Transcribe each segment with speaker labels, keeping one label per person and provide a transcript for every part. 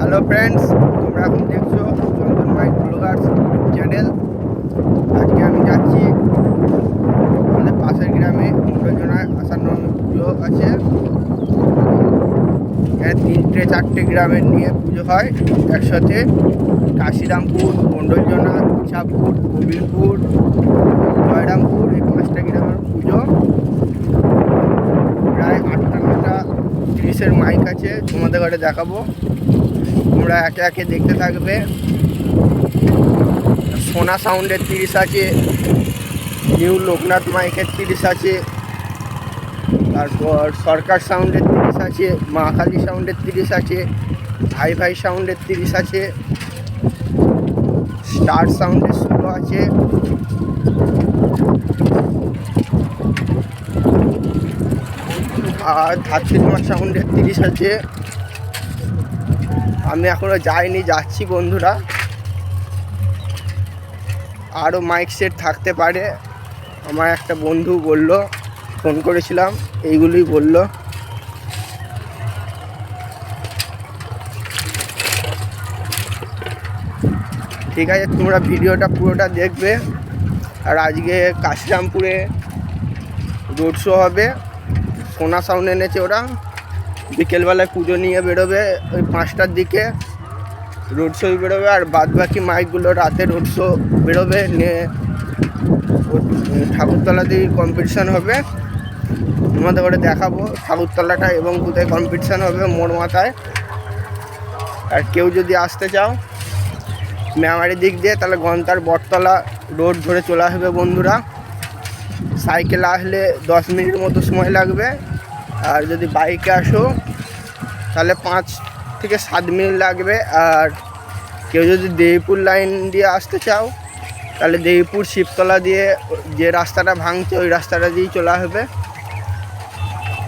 Speaker 1: Hello friends তোমরা এখন দেখছ চন্দন মাইক ব্লগার্স চ্যানেল। আজকে আমি যাচ্ছি আমাদের পাশের গ্রামে মুন্ডজনায় আষাঢ় নবমী পুজো আছে। এখানে তিনটে চারটে গ্রামের নিয়ে পুজো হয়। একসাথে কাশিরামপুর মণ্ডলজনা ইছাপুর কবিরপুর জয়রামপুর এই পাঁচটা গ্রামের পুজো। প্রায় আটটা নটা তিরিশের মাইক আছে, তোমাদের ঘরে দেখাবো। তোমরা একে একে দেখতে থাকবে। সোনা সাউন্ডের তিরিশ আছে, নিউ লোকনাথ মাইকের তিরিশ আছে, তারপর সরকার সাউন্ডের তিরিশ আছে, মা কালী সাউন্ডের তিরিশ আছে, ভাই ভাই সাউন্ডের তিরিশ আছে, স্টার সাউন্ডের ষোলো আছে। আর ধাত্রীমা সাউন্ডের তিরিশ আছে। আমি এখনও যাইনি, যাচ্ছি বন্ধুরা। আরও মাইক সেট থাকতে পারে। আমার একটা বন্ধু বলল ফোন করেছিলাম, এইগুলোই বলল। ঠিক আছে, তোমরা ভিডিওটা পুরোটা দেখবে। আর আজকে কাশিরামপুরে রোড শো হবে। সোনা সাউন্ড এনেছে ওরা। বিকেলবেলায় পুজো নিয়ে বেরোবে, ওই পাঁচটার দিকে রোড শো বেরোবে আর বাদ বাকি মাইকগুলো রাতে রোড শো বেরোবে, নিয়ে ঠাকুরতলাতেই কম্পিটিশান হবে। তোমাদের করে দেখাবো, ঠাকুরতলাটা এবং কোথায় কম্পিটিশান হবে মোড় মাথায়। আর কেউ যদি আসতে চাও, মেমারি দিক দিয়ে, তাহলে গন্তার বটতলা রোড ধরে চলে আসবে বন্ধুরা। সাইকেল আসলে দশ মিনিট মতো সময় লাগবে। আর যদি বাইকে আসো, তাহলে পাঁচ থেকে সাত মিনিট লাগবে। আর কেউ যদি দেবীপুর লাইন দিয়ে আসতে চাও, তাহলে দেবীপুর শিবতলা দিয়ে যে রাস্তাটা ভাঙছে, ওই রাস্তাটা দিয়েই চলে আসবে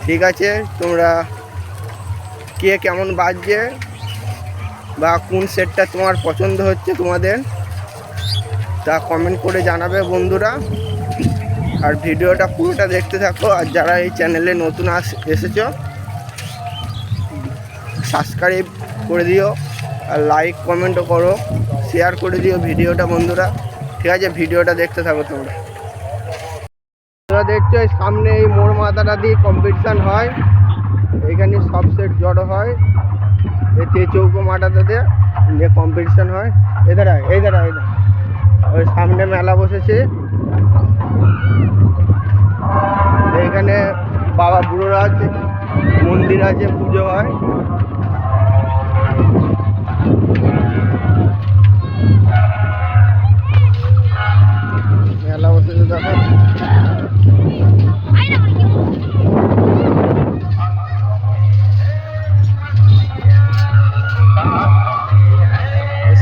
Speaker 1: ঠিক আছে, তোমরা কে কেমন বাজছে বা কোন সেটটা তোমার পছন্দ হচ্ছে তোমাদের, তা কমেন্ট করে জানাবে বন্ধুরা। আর ভিডিওটা পুরোটা দেখতে থাকো আর যারা এই চ্যানেলে নতুন আস এসেছ সাবস্ক্রাইব করে দিও আর লাইক কমেন্টও করো শেয়ার করে দিও ভিডিওটা বন্ধুরা। ঠিক আছে ভিডিওটা দেখতে থাকো তোমরা। তোমরা দেখছ সামনে এই মোড় মাথাটা দিয়ে কম্পিটিশান হয়। এখানে সব সেট জড়ো হয়। এই তে চৌকো মাথাটাতে নিয়ে কম্পিটিশান হয়। আয়, এই দাঁড়া এই দাঁড়া। ওই সামনে মেলা বসেছে। এখানে বাবা বুড়োরা আছে, মন্দির আছে, পুজো হয়। মেলা বসেছে দেখো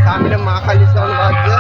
Speaker 1: সামনে মা কালী সাউন্ড বাজছে।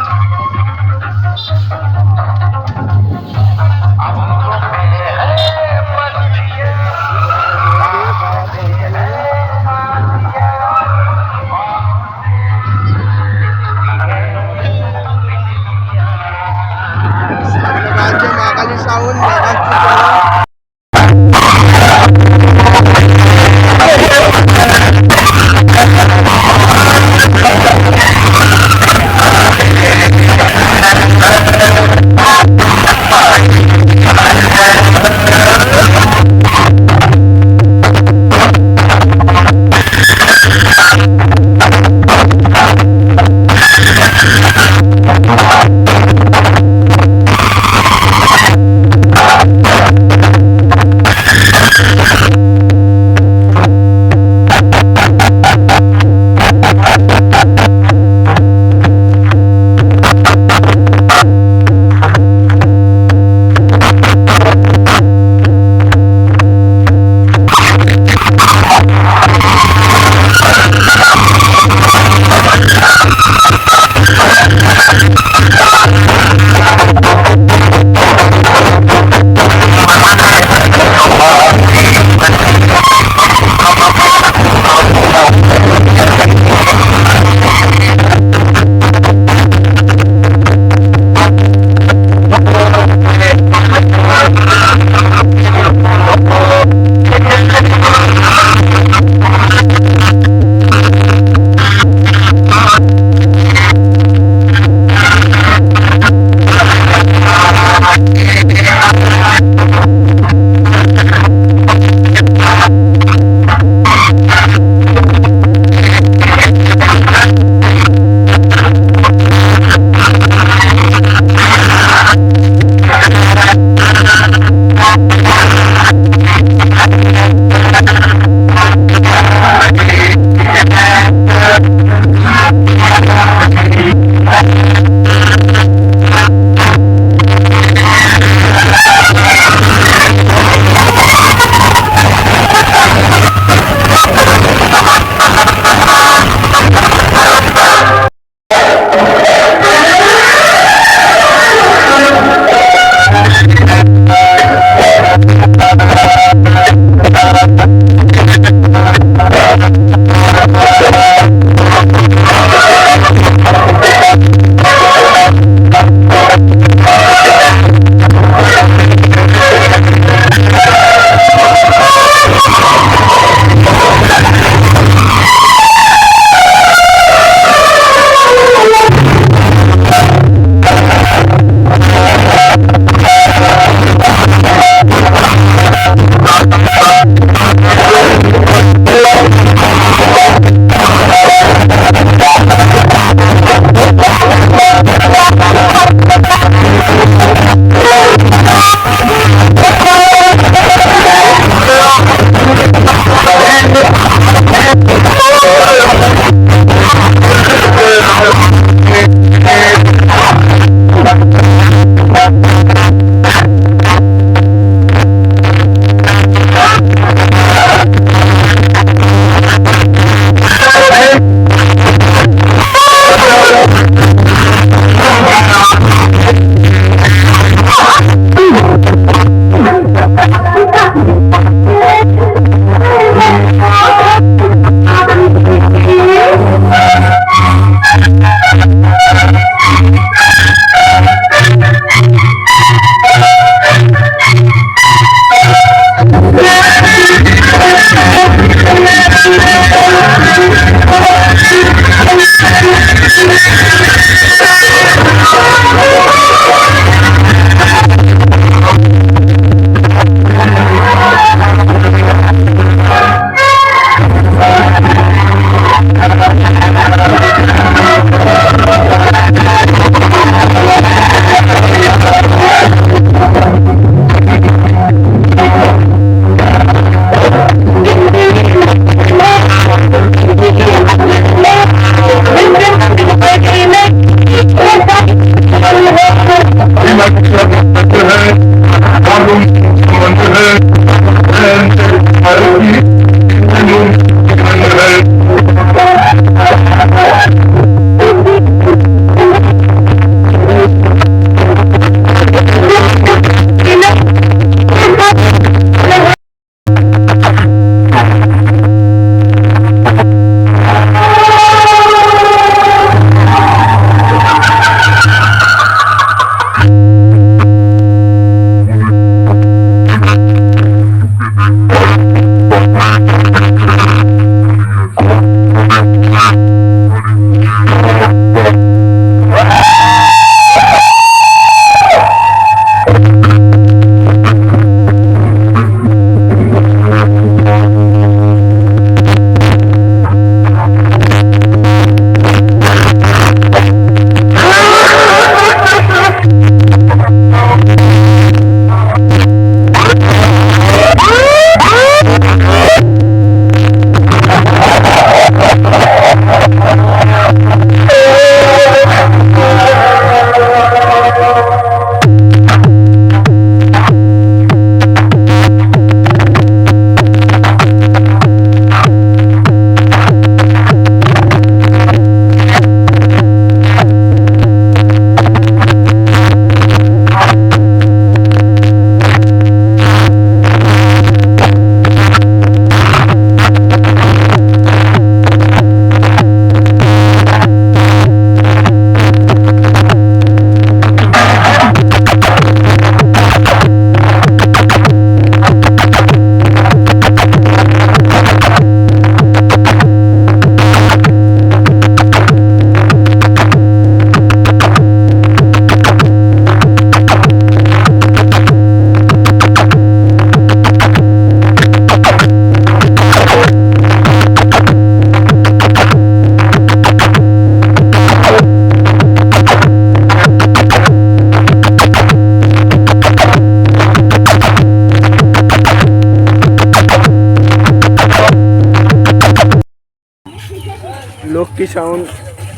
Speaker 1: লক্ষ্মী সাউন্ড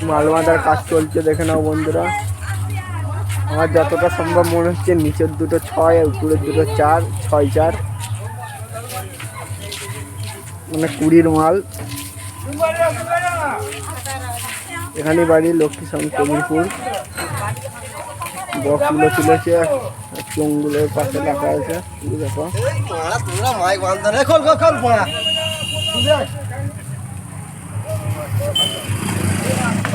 Speaker 1: মাল বাঁধার কাজ চলছে, দেখে নাও বন্ধুরা। আমার যতটা সম্ভব মনে হচ্ছে নিচের দুটো ছয়, আর উপরের দুটো চার, ছয় চার। মানে কুড়ির মাল। এখানে বাড়ি লক্ষ্মী সাউন্ড কবিরপুর। বক্সগুলো তুলেছে চোঙগুলোর পাশে রাখা আছে। দেখো।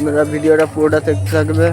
Speaker 2: তোমরা
Speaker 1: ভিডিওটা পুরোটা দেখতে থাকবে।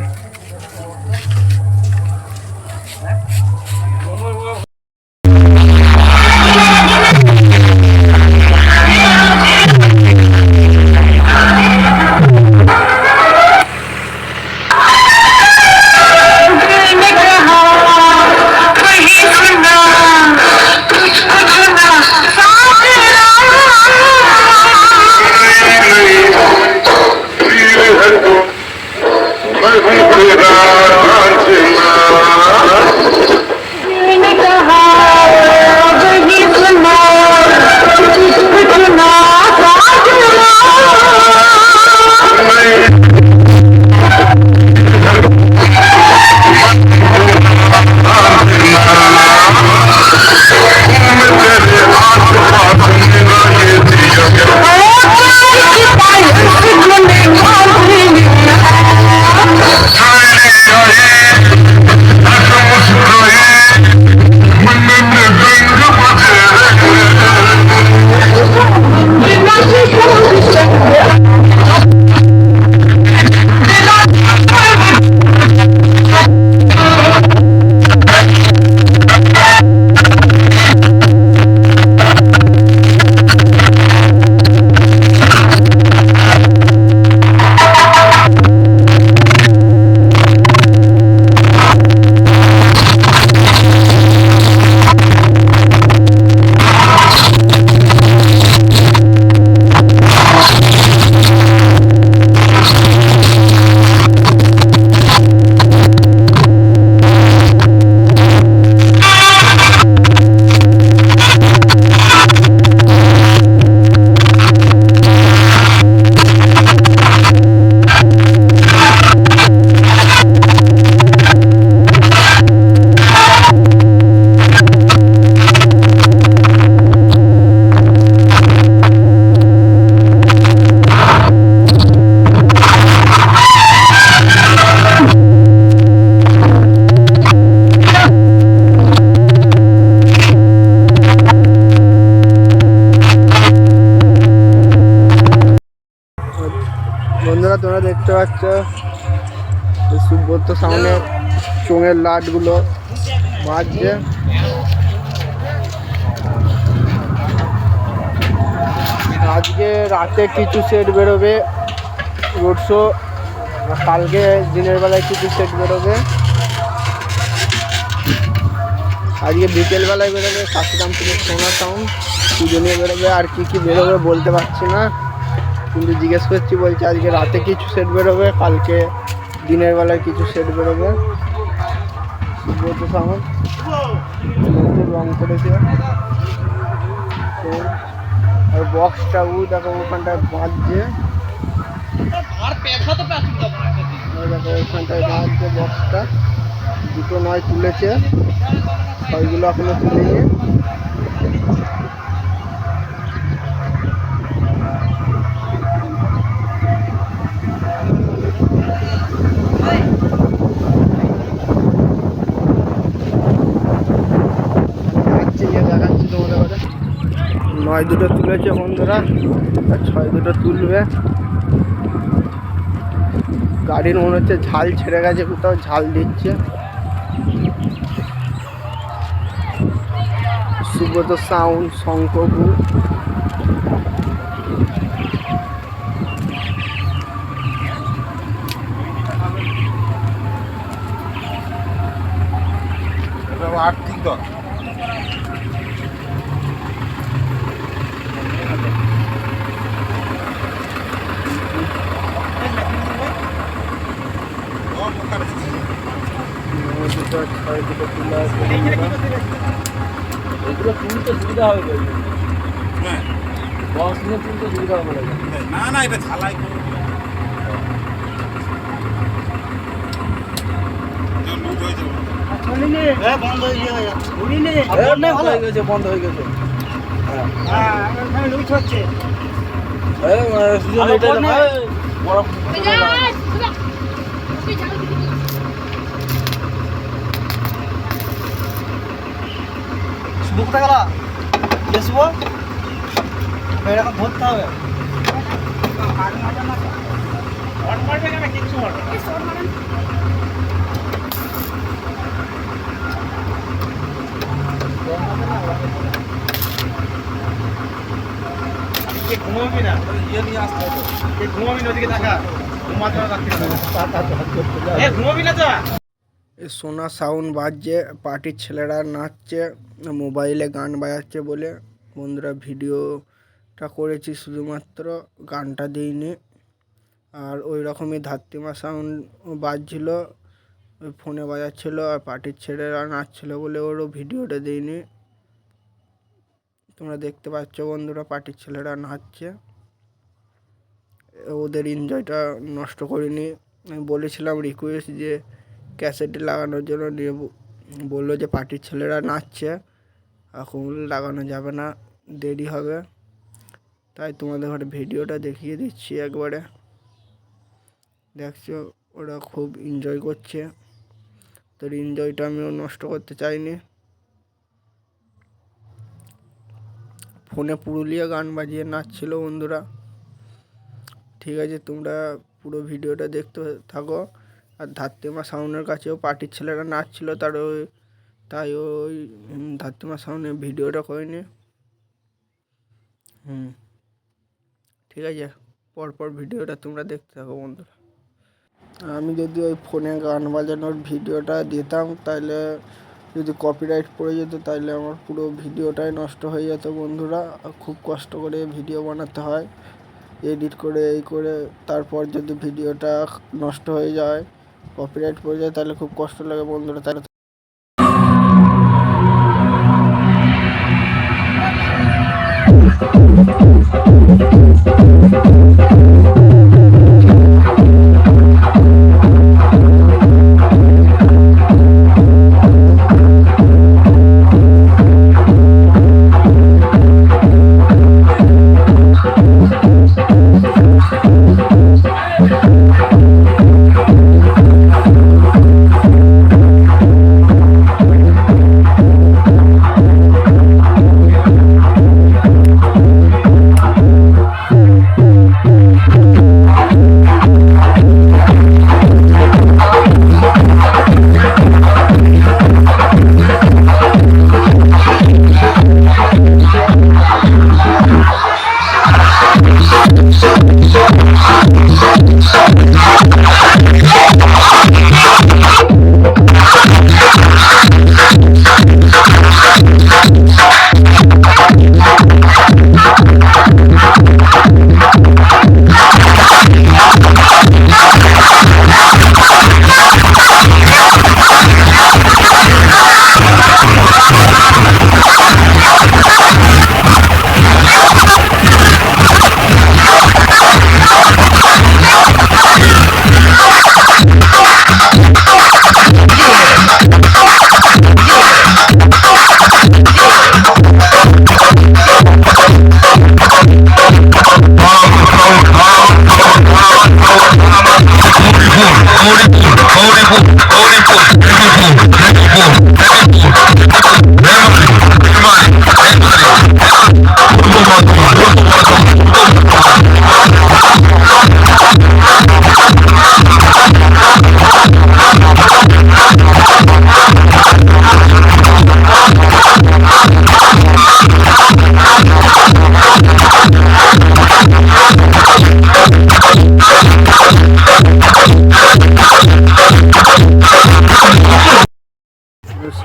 Speaker 1: চোঙের লাটগুলো বাজছে। আজকে রাতে কিছু সেট বেরোবে। রোড শো, কালকে দিনের বেলায় কিছু সেট বেরোবে। আজকে বিকেলবেলায় বেরোবে কাশিরাম থেকে সোনা সাউন্ড পুজো নিয়ে বেরোবে, আর কি কি বেরোবে বলতে পারছি না। কিন্তু জিজ্ঞেস করছি, বলছে আজকে রাতে কিছু সেট বেরোবে, কালকে দিনের বেলায় কিছু সেট বেরোবে। সুব্রত নতুন রং করেছে তো আর বক্সটা উ দেখো ওখানটায় বাঁধছে দেখো ওখানটায় বাঁধছে বক্সটা দুটো নয় তুলেছে ছয়গুলো এখনও তুলেনি নয় দুটো তুলেছে বন্ধুরা। আর ছয় দুটো তুলবে। গাড়ির মনে হচ্ছে ঝাল ছেড়ে গেছে, কোথাও ঝাল দিচ্ছে। সুব্রত সাউন্ড শঙ্করপুর
Speaker 3: আর্থিক দল
Speaker 1: দুটো ছয় দুটো তুলে আছে বন্ধুরা।
Speaker 2: এগুলো তুলতে সুবিধা হবে
Speaker 3: হ্যাঁ
Speaker 2: বক্স নিয়ে তুলতে সুবিধা হবে না
Speaker 3: না এটা ঝালাই হয়ে
Speaker 2: বন্ধ হয়ে গেছে বন্ধ হয়ে গেছে এই, আহ, সুজন এটা না, এই, বড় শুভ কোথায় গেলা? শুভ এরকম ধরতে হবে।
Speaker 1: সোনা সাউন্ড বাজছে পার্টির ছেলেরা নাচছে। মোবাইলে গান বাজাচ্ছে বলে। বন্ধুরা, ভিডিওটা করেছি শুধুমাত্র, গানটা দিইনি। আর ওই রকমই ধাত্রিমা সাউন্ড বাজছিল, ওই ফোনে বাজাচ্ছিলো আর পার্টির ছেলেরা নাচছিলো বলে ওরও ভিডিওটা দিইনি। তোমরা দেখতে পাচ্ছ বন্ধুরা পার্টির ছেলেরা নাচছে। ওদের এনজয়টা নষ্ট করিনি। আমি বলেছিলাম রিকোয়েস্ট যে ক্যাসেটে লাগানোর জন্য নিয়ে ব- বলল যে পার্টির ছেলেরা নাচছে, এখন লাগানো যাবে না, দেরি হবে। তাই তোমাদের ঘরে ভিডিওটা দেখিয়ে দিচ্ছি একবারে। দেখছ, ওরা খুব এনজয় করছে। তোর এনজয়টা আমিও নষ্ট করতে চাইনি। ফোনে পুরুলিয়া গান বাজিয়ে নাচছিল বন্ধুরা। ঠিক আছে, তোমরা পুরো ভিডিওটা দেখতে থাকো। আর ধাত্রিমা সাউনের কাছেও পার্টির ছেলেরা নাচছিল, তার ওই তাই ওই ধাত্রিমা সাউন্ডের ভিডিওটা করিনি। হুম। ঠিক আছে, পরপর ভিডিওটা তোমরা দেখতে থাকো বন্ধুরা। আমি যদি ওই ফোনে গান বাজানোর ভিডিওটা দিতাম তাহলে যদি কপিরাইট পড়ে যেত তাহলে আমার পুরো ভিডিওটাই নষ্ট হয়ে যেত বন্ধুরা। খুব কষ্ট করে ভিডিও বানাতে হয়, এডিট করে, এই করে, তারপর যদি ভিডিওটা নষ্ট হয়ে যায় কপিরাইট পড়ে যায় তাহলে খুব কষ্ট লাগে বন্ধুরা তাহলে Thank you.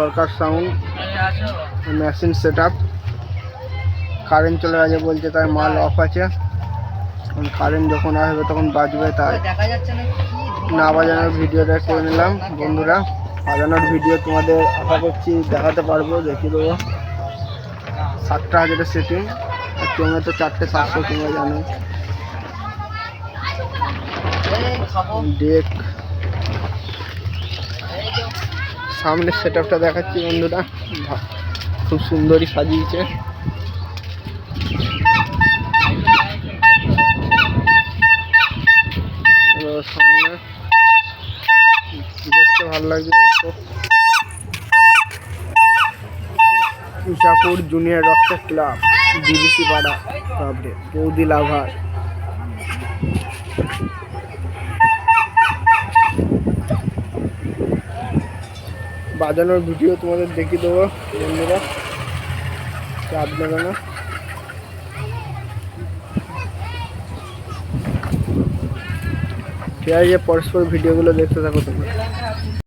Speaker 1: Sarkar sound machine set up current চলে গেছে বলছে তাই মাল অফ আছে। কারেন্ট যখন আসবে তখন বাজবে তাই
Speaker 4: না
Speaker 1: বাজানোর ভিডিওটা করে নিলাম বন্ধুরা। বাজানোর ভিডিও তোমাদের আশা করছি দেখাতে পারব দেখিয়ে দেবো। সাতটা হাজারের সেটিং আর তোমরা তো চারটে সাতশো তোমরা জানো। ডেক সামনের সেট আপটা দেখাচ্ছি বন্ধুরা। খুব সুন্দরই সাজিয়েছে। সামনে দেখতে ভালো লাগছে। ইশাপুর জুনিয়র রক্সা ক্লাব ডিবিসি পাড়া বৌদি লাভার। বাজানোর ভিডিও তোমাদের দেখিয়ে দেবো, বন্ধুরা। চাপ দেবে না। ঠিক আছে, পরস্পর ভিডিওগুলো দেখতে থাকো তোমরা।